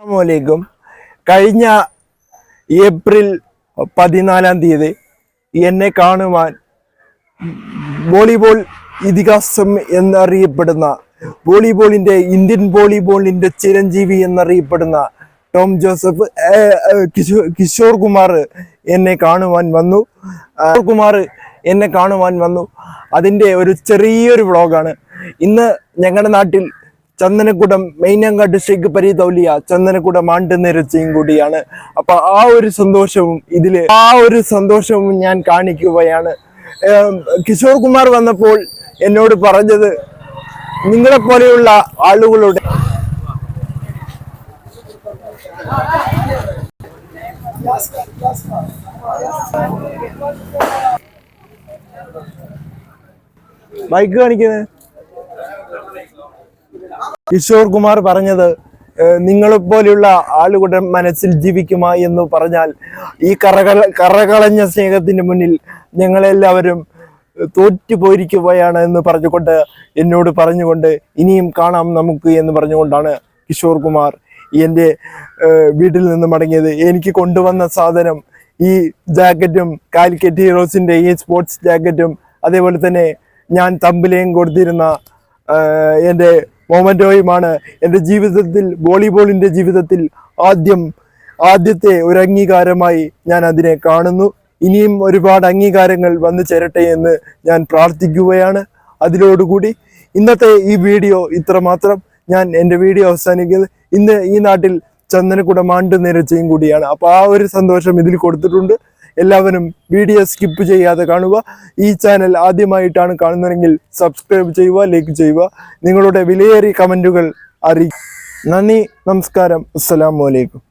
അസ്സലാമലൈക്കും കഴിഞ്ഞ ഏപ്രിൽ പതിനാലാം തീയതി എന്നെ കാണുവാൻ വോളിബോൾ ഇതിഹാസം എന്നറിയപ്പെടുന്ന വോളിബോളിന്റെ ഇന്ത്യൻ വോളിബോളിന്റെ ചിരഞ്ജീവി എന്നറിയപ്പെടുന്ന ടോം ജോസഫ് കിഷോർ കുമാർ എന്നെ കാണുവാൻ വന്നു. കുമാർ എന്നെ കാണുവാൻ വന്നു. അതിന്റെ ഒരു ചെറിയൊരു വ്ളോഗാണ്. ഇന്ന് ഞങ്ങളുടെ നാട്ടിൽ ചന്ദനക്കുടം മെയിനങ്കാട്ട് ഷെയ്ഖ് പരീതൗലിയ ചന്ദനക്കുടം ആണ്ട് നിരച്ചയും കൂടിയാണ് അപ്പൊ ആ ഒരു സന്തോഷവും ഇതിൽ ആ ഒരു സന്തോഷവും ഞാൻ കാണിക്കുകയാണ്. കിഷോർ കുമാർ വന്നപ്പോൾ എന്നോട് പറഞ്ഞത് നിങ്ങളെ പോലെയുള്ള ആളുകളുടെ ബൈക്ക് കാണിക്കുന്നത് കിഷോർ കുമാർ പറഞ്ഞത് നിങ്ങളെ പോലെയുള്ള ആളുകളുടെ മനസ്സിൽ ജീവിക്കുമ എന്ന് പറഞ്ഞാൽ ഈ കറകള കറകളഞ്ഞ സ്നേഹത്തിന് മുന്നിൽ ഞങ്ങളെല്ലാവരും തോറ്റു പോയിരിക്കുകയാണ് എന്ന് പറഞ്ഞുകൊണ്ട് എന്നോട് പറഞ്ഞുകൊണ്ട് ഇനിയും കാണാം നമുക്ക് എന്ന് പറഞ്ഞുകൊണ്ടാണ് കിഷോർ കുമാർ എന്റെ വീട്ടിൽ നിന്ന് മടങ്ങിയത്. എനിക്ക് കൊണ്ടുവന്ന സാധനം ഈ ജാക്കറ്റും കാലിക്കറ്റ് ഹീറോസിന്റെ ഈ സ്പോർട്സ് ജാക്കറ്റും അതേപോലെ തന്നെ ഞാൻ തമ്പിലേയും കൊടുത്തിരുന്ന എന്റെ മൊമന്റോയുമാണ് എന്റെ ജീവിതത്തിൽ വോളിബോളിന്റെ ജീവിതത്തിൽ ആദ്യം ആദ്യത്തെ ഒരു അംഗീകാരമായി ഞാൻ അതിനെ കാണുന്നു. ഇനിയും ഒരുപാട് അംഗീകാരങ്ങൾ വന്നു ചേരട്ടെ എന്ന് ഞാൻ പ്രാർത്ഥിക്കുകയാണ്. അതിലോടുകൂടി ഇന്നത്തെ ഈ വീഡിയോ ഇത്രമാത്രം. ഞാൻ എന്റെ വീഡിയോ അവസാനിക്കുന്നത് ഇന്ന് ഈ നാട്ടിൽ ചന്ദനക്കുട ആണ്ട് നിരച്ചയും കൂടിയാണ്. അപ്പോൾ ആ ഒരു സന്തോഷം ഇതിൽ കൊടുത്തിട്ടുണ്ട്. എല്ലാവരും വീഡിയോ സ്കിപ്പ് ചെയ്യാതെ കാണുക. ഈ ചാനൽ ആദ്യമായിട്ടാണ് കാണുന്നതെങ്കിൽ സബ്സ്ക്രൈബ് ചെയ്യുക ലൈക്ക് ചെയ്യുക. നിങ്ങളുടെ വിലയേറിയ കമന്റുകൾ അറിയിക്കുക. നന്ദി നമസ്കാരം. അസ്സലാമു അലൈക്കും.